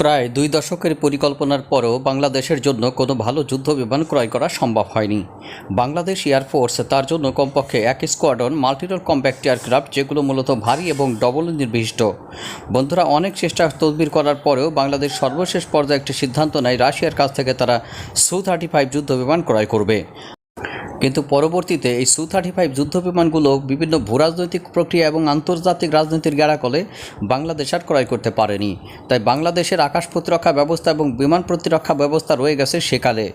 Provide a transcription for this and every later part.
প্রায় দুই দশকের পরিকল্পনার পরও বাংলাদেশের জন্য কোনো ভালো যুদ্ধ বিমান ক্রয় করা সম্ভব হয়নি। বাংলাদেশ এয়ারফোর্স তার জন্য কমপক্ষে এক স্কোয়াডন মাল্টিরোল কম্প্যাক্ট এয়ারক্রাফট, যেগুলো মূলত ভারী এবং ডবল নির্বিষ্ট বন্ধুরা, অনেক চেষ্টা তদবির করার পরেও বাংলাদেশ সর্বশেষ পর্যায়ে একটি সিদ্ধান্ত নেয় রাশিয়ার কাছ থেকে তারা সু থার্টি ফাইভ যুদ্ধ বিমান ক্রয় করবে। কিন্তু পরবর্তীতে এই সু থার্টি ফাইভ যুদ্ধ বিমানগুলো বিভিন্ন ভূরাজনৈতিক প্রক্রিয়া এবং আন্তর্জাতিক রাজনীতির গেড়াকলে বাংলাদেশ আর ক্রয় করতে পারেনি। তাই বাংলাদেশের আকাশ প্রতিরক্ষা ব্যবস্থা এবং বিমান প্রতিরক্ষা ব্যবস্থা রয়ে গেছে সেকালে।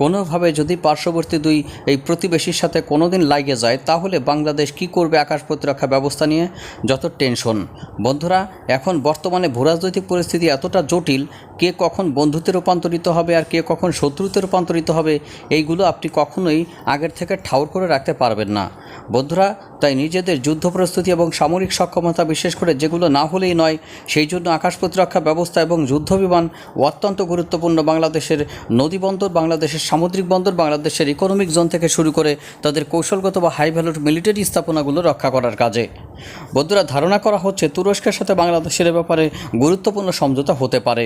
কোনোভাবে যদি পার্শ্ববর্তী দুই এই প্রতিবেশীর সাথে কোনো দিন লাগে যায়, তাহলে বাংলাদেশ কি করবে আকাশ প্রতিরক্ষা ব্যবস্থা নিয়ে? যত টেনশন। বন্ধুরা, এখন বর্তমানে ভূরাজনৈতিক পরিস্থিতি এতটা জটিল, কে কখন বন্ধুতে রূপান্তরিত হবে আর কে কখন শত্রুতে রূপান্তরিত হবে, এইগুলো আপনি কখনোই আগের থেকে ঠাউর করে রাখতে পারবেন না। বন্ধুরা, তাই নিজেদের যুদ্ধ প্রস্তুতি এবং সামরিক সক্ষমতা বিশেষ করে যেগুলো না হলেই নয়, সেই জন্য আকাশ প্রতিরক্ষা ব্যবস্থা এবং যুদ্ধ বিমান অত্যন্ত গুরুত্বপূর্ণ বাংলাদেশের নদী বন্দর, বাংলাদেশের সামুদ্রিক বন্দর, বাংলাদেশের ইকোনমিক জোন থেকে শুরু করে তাদের কৌশলগত বা হাই ভ্যালুর মিলিটারি স্থাপনাগুলো রক্ষা করার কাজে। বন্ধুরা, ধারণা করা হচ্ছে তুরস্কের সাথে বাংলাদেশের ব্যাপারে গুরুত্বপূর্ণ সমঝোতা হতে পারে।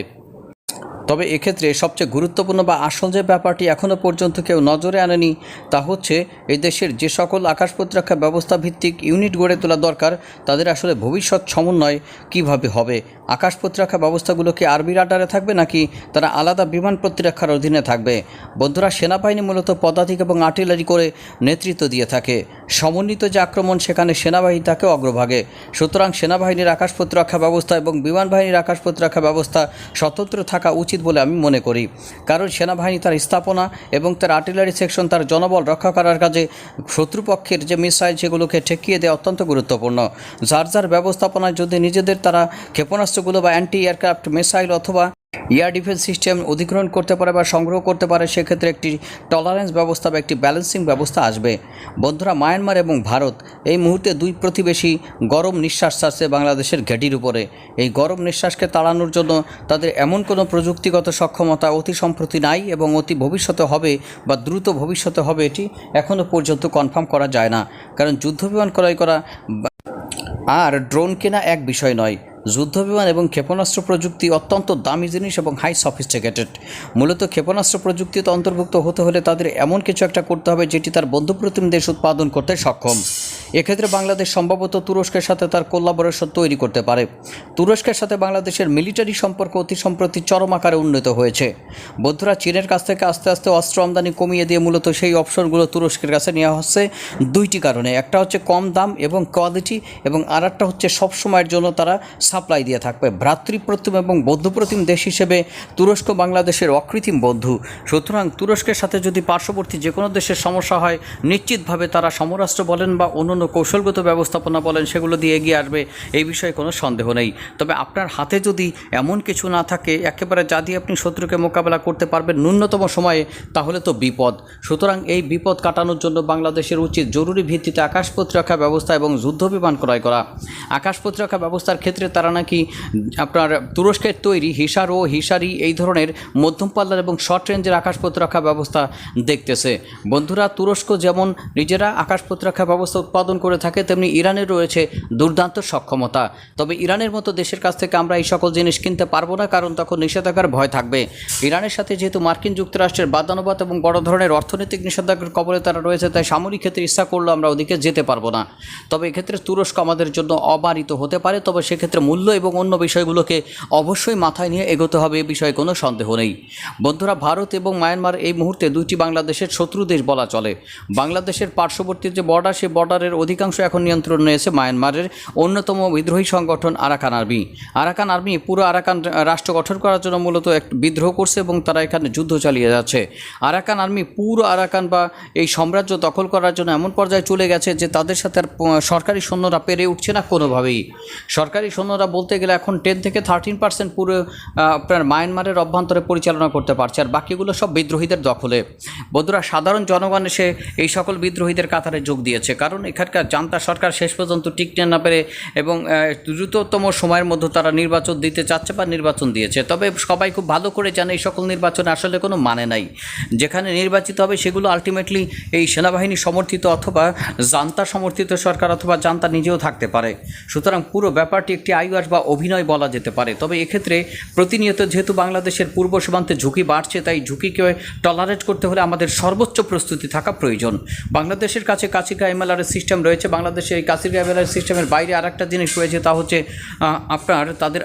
তবে এক্ষেত্রে সবচেয়ে গুরুত্বপূর্ণ বা আসল যে ব্যাপারটি এখনও পর্যন্ত কেউ নজরে আনেনি, তা হচ্ছে এই দেশের যে সকল আকাশ প্রতিরক্ষা ব্যবস্থা ভিত্তিক ইউনিট গড়ে তোলা দরকার, তাদের আসলে ভবিষ্যৎ সমন্বয় কীভাবে হবে? আকাশ প্রতিরক্ষা ব্যবস্থাগুলো কি আর্মি রাডারে থাকবে নাকি তারা আলাদা বিমান প্রতিরক্ষার অধীনে থাকবে? বন্ধুরা, সেনাবাহিনী মূলত পদাতিক এবং আর্টিলারি করে নেতৃত্ব দিয়ে থাকে। সমন্বিত যে আক্রমণ, সেখানে সেনাবাহিনী থাকে অগ্রভাগে। সুতরাং সেনাবাহিনীর আকাশ প্রতিরক্ষা ব্যবস্থা এবং বিমান বাহিনীর আকাশ প্রতিরক্ষা ব্যবস্থা স্বতন্ত্র থাকা উচিত বলে আমি মনে করি। কারণ সেনাবাহিনী তার স্থাপনা এবং তার আর্টিলারি সেকশন তার জনবল রক্ষা করার কাজে শত্রুপক্ষের যে মিসাইল সেগুলোকে ঠেকিয়ে দেওয়া অত্যন্ত গুরুত্বপূর্ণ। যার যার ব্যবস্থাপনায় যদি নিজেদের তারা ক্ষেপণাস্ত্রগুলো বা অ্যান্টি এয়ারক্রাফট মিসাইল অথবা এয়ার ডিফেন্স সিস্টেম অধিগ্রহণ করতে পারে বা সংগ্রহ করতে পারে, সেক্ষেত্রে একটি টলারেন্স ব্যবস্থা বা একটি ব্যালেন্সিং ব্যবস্থা আসবে। বন্ধুরা মায়ানমার এবং ভারত এই মুহূর্তে দুই প্রতিবেশী গরম নিঃশ্বাস ছাড়ছে বাংলাদেশের ঘেটির উপরে। এই গরম নিঃশ্বাসকে তাড়ানোর জন্য তাদের এমন কোনো প্রযুক্তিগত সক্ষমতা অতি সম্প্রতি নাই এবং অতি ভবিষ্যতে হবে বা দ্রুত ভবিষ্যতে হবে এটি এখনও পর্যন্ত কনফার্ম করা যায় না। কারণ যুদ্ধবিমান ক্রয় করা আর ড্রোন কেনা এক বিষয় নয়। যুদ্ধবিমান এবং ক্ষেপণাস্ত্র প্রযুক্তি অত্যন্ত দামি জিনিস এবং হাই সফিস্টিকেটেড মূলত ক্ষেপণাস্ত্র প্রযুক্তিতে অন্তর্ভুক্ত হতে হলে তাদের এমন কিছু একটা করতে হবে যেটি তার বন্ধুপ্রতিম দেশ উৎপাদন করতে সক্ষম। এক্ষেত্রে বাংলাদেশ সম্ভবত তুরস্কের সাথে তার কোলাবোরেশন তৈরি করতে পারে। তুরস্কের সাথে বাংলাদেশের মিলিটারি সম্পর্ক অতি সম্প্রতি চরম আকারে উন্নত হয়েছে। বন্ধুরা চীনের কাছ থেকে আস্তে আস্তে অস্ত্র আমদানি কমিয়ে দিয়ে মূলত সেই অপশনগুলো তুরস্কের কাছে নেওয়া হচ্ছে দুইটি কারণে। একটা হচ্ছে কম দাম এবং কোয়ালিটি এবং আর একটা হচ্ছে সবসময়ের জন্য তারা সাপ্লাই দিয়ে থাকবে ভ্রাতৃপ্রতিম এবং বন্ধুপ্রতিম দেশ হিসেবে তুরস্ক বাংলাদেশের অকৃত্রিম বন্ধু। সুতরাং তুরস্কের সাথে যদি পার্শ্ববর্তী যে কোনো দেশের সমস্যা হয়, নিশ্চিতভাবে তারা সমরাষ্ট্র বলেন বা অন্যান্য কৌশলগত ব্যবস্থাপনা বলেন, সেগুলো দিয়ে এগিয়ে আসবে, এই বিষয়ে কোনো সন্দেহ নেই। তবে আপনার হাতে যদি এমন কিছু না থাকে, একেবারে যা দিয়ে আপনি শত্রুকে মোকাবেলা করতে পারবেন ন্যূনতম সময়ে, তাহলে তো বিপদ। সুতরাং এই বিপদ কাটানোর জন্য বাংলাদেশের উচিত জরুরি ভিত্তিতে আকাশ প্রতিরক্ষা ব্যবস্থা এবং যুদ্ধ বিমান ক্রয় করা। আকাশ প্রতিরক্ষা ব্যবস্থার ক্ষেত্রে তারা নাকি আপনার তুরস্কের তৈরি হিসার ও হিসারি এই ধরনের মধ্যম পাল্লার এবং শর্ট রেঞ্জের আকাশ প্রতিরক্ষা ব্যবস্থা দেখতেছে। বন্ধুরা, তুরস্ক যেমন নিজেরা আকাশ প্রতিরক্ষা ব্যবস্থা উৎপাদন করে থাকে, তেমনি ইরানের রয়েছে দুর্দান্ত সক্ষমতা। তবে ইরানের মতো দেশের কাছ থেকে আমরা এই সকল জিনিস কিনতে পারব না, কারণ তখন নিষেধাজ্ঞার ভয় থাকবে। ইরানের সাথে যেহেতু মার্কিন যুক্তরাষ্ট্রের বাদানুবাদ এবং বড় ধরনের অর্থনৈতিক নিষেধাজ্ঞার কবলে তারা রয়েছে, তাই সামরিক ক্ষেত্রে ইচ্ছা করলেও আমরা ওদিকে যেতে পারব না। তবে এক্ষেত্রে তুরস্ক আমাদের জন্য অবারিত হতে পারে, তবে সেক্ষেত্রে মূল্য এবং অন্য বিষয়গুলোকে অবশ্যই মাথায় নিয়ে এগোতে হবে এ বিষয়ে কোনো সন্দেহ নেই। বন্ধুরা, ভারত এবং মায়ানমার এই মুহূর্তে দুইটি বাংলাদেশের শত্রু দেশ বলা চলে। বাংলাদেশের পার্শ্ববর্তী যে বর্ডার সেই বর্ডারের অধিকাংশ এখন নিয়ন্ত্রণ রয়েছে মায়ানমারের অন্যতম বিদ্রোহী সংগঠন আরাকান আর্মি। আরাকান আর্মি পুরো আরাকান রাষ্ট্র গঠন করার জন্য মূলত এক বিদ্রোহ করছে এবং তারা এখানে যুদ্ধ চালিয়ে যাচ্ছে। আরাকান আর্মি পুরো আরাকান বা এই সাম্রাজ্য দখল করার জন্য এমন পর্যায়ে চলে গেছে যে তাদের সাথে সরকারি সৈন্যরা পেরে উঠছে না কোনোভাবেই। সরকারি সৈন্যরা বলতে গেলে এখন টেন থেকে থার্টিন পার্সেন্ট পুরো আপনার মায়ানমারের অভ্যন্তরে পরিচালনা করতে পারছে। আর বাকিগুলো সব বিদ্রোহীদের দখলে। বন্ধুরা, সাধারণ জনগণ এসে এই সকল বিদ্রোহীদের কাতারে যোগ দিয়েছে। কারণ এখানকার জান্তা সরকার শেষ পর্যন্ত টিকতে না পেরে এবং দ্রুততম সময়ের মধ্যে তারা নির্বাচন দিতে চাচ্ছে বা নির্বাচন দিয়েছে। তবে সবাই খুব ভালো করে জানে এই সকল নির্বাচনে আসলে কোনো মানে নাই। যেখানে নির্বাচিত হবে সেগুলো আলটিমেটলি এই সেনাবাহিনী সমর্থিত অথবা জান্তা সমর্থিত সরকার অথবা জান্তা নিজেও থাকতে পারে। সুতরাং পুরো ব্যাপারটি একটি আইওয়াস বা অভিনয় বলা যেতে পারে। তবে এক্ষেত্রে প্রতিনিয়ত যেহেতু বাংলাদেশের পূর্ব সীমান্তে ঝুঁকি বাড়ছে, তাই ঝুঁকিকে টলারেট করতে হলে আমাদের সর্বোচ্চ প্রস্তুতি থাকা প্রয়োজন। বাংলাদেশের কাছে কাছিকা এমএলআর সিস্টেম রয়েছে। বাংলাদেশে এই কাছিকা এমএলআর সিস্টেমের বাইরে আর একটা জিনিস রয়েছে, তা হচ্ছে আপনার তাদের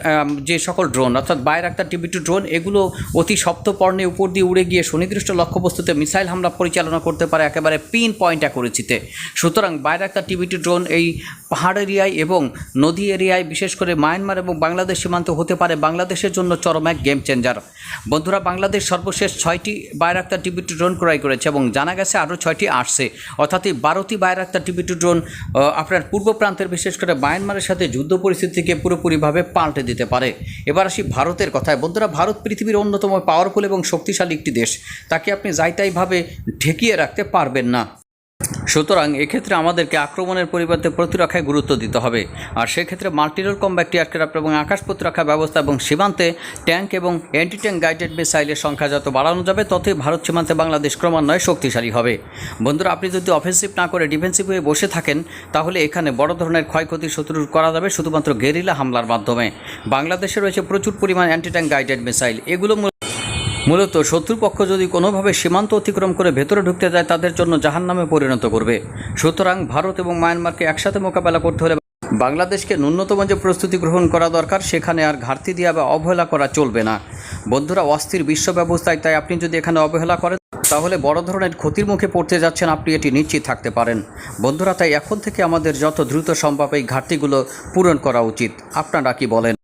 যে সকল ড্রোন অর্থাৎ বাইরে একটা টিভি টু ড্রোন এগুলো অতি সপ্তপর্ণে উপর দিয়ে উড়ে গিয়ে সুনির্দিষ্ট লক্ষ্যবস্তুতে মিসাইল হামলা পরিচালনা করতে পারে একেবারে পিন পয়েন্ট অ্যাকুরেসিতে সুতরাং বাইরে একটা টিভি টু ড্রোন এই পাহাড় এরিয়ায় এবং নদী এরিয়ায়, বিশেষ করে মায়ানমার এবং বাংলাদেশ সীমান্ত হতে পারে বাংলাদেশের জন্য চরম এক গেম চেঞ্জার বন্ধুরা, বাংলাদেশ সর্বশেষ ছয়টি বাইরাক্তার টিভি টু ড্রোন ক্রয় করেছে এবং জানা গেছে আরও ছয়টি আসছে। অর্থাৎ এই বারোটি বাইরাক্তার টিভি টু ড্রোন আপনার পূর্ব প্রান্তের বিশেষ করে মায়ানমারের সাথে যুদ্ধ পরিস্থিতিকে পুরোপুরিভাবে পাল্টে দিতে পারে। এবার আসি ভারতের কথায়। বন্ধুরা, ভারত পৃথিবীর অন্যতম পাওয়ারফুল এবং শক্তিশালী একটি দেশ। তাকে আপনি যাইতাইভাবে ঠেকিয়ে রাখতে পারবেন না। সুতরাং এক্ষেত্রে আমাদেরকে আক্রমণের পরিবর্তে প্রতিরক্ষায় গুরুত্ব দিতে হবে। আর সেক্ষেত্রে মাল্টিরোল কম্ব্যাক্ট এয়ারক্রাফট এবং আকাশ প্রতিরক্ষা ব্যবস্থা এবং সীমান্তে ট্যাঙ্ক এবং অ্যান্টি ট্যাঙ্ক গাইডেড মিসাইলের সংখ্যা যত বাড়ানো যাবে, ততই ভারত সীমান্তে বাংলাদেশ ক্রমান্বয়ে শক্তিশালী হবে। বন্ধুরা, আপনি যদি অফেন্সিভ না করে ডিফেন্সিভ হয়ে বসে থাকেন, তাহলে এখানে বড় ধরনের ক্ষয়ক্ষতি শত্রুর করা যাবে শুধুমাত্র গেরিলা হামলার মাধ্যমে। বাংলাদেশে রয়েছে প্রচুর পরিমাণ অ্যান্টি ট্যাঙ্ক গাইডেড মিসাইল। এগুলো মূলত শত্রুপক্ষ যদি কোনোভাবে সীমান্ত অতিক্রম করে ভেতরে ঢুকতে যায়, তাদের জন্য জাহান নামে পরিণত করবে। সুতরাং ভারত এবং মায়ানমারকে একসাথে মোকাবেলা করতে হলে বাংলাদেশকে ন্যূনতম যে প্রস্তুতি গ্রহণ করা দরকার, সেখানে আর ঘাটতি দেওয়া বা অবহেলা করা চলবে না। বন্ধুরা, অস্থির বিশ্ব ব্যবস্থায়, তাই আপনি যদি এখানে অবহেলা করেন, তাহলে বড় ধরনের ক্ষতির মুখে পড়তে যাচ্ছেন আপনি, এটি নিশ্চিত থাকতে পারেন। বন্ধুরা, তাই এখন থেকে আমাদের যত দ্রুত সম্ভব এই ঘাটতিগুলো পূরণ করা উচিত। আপনারা কি বলেন?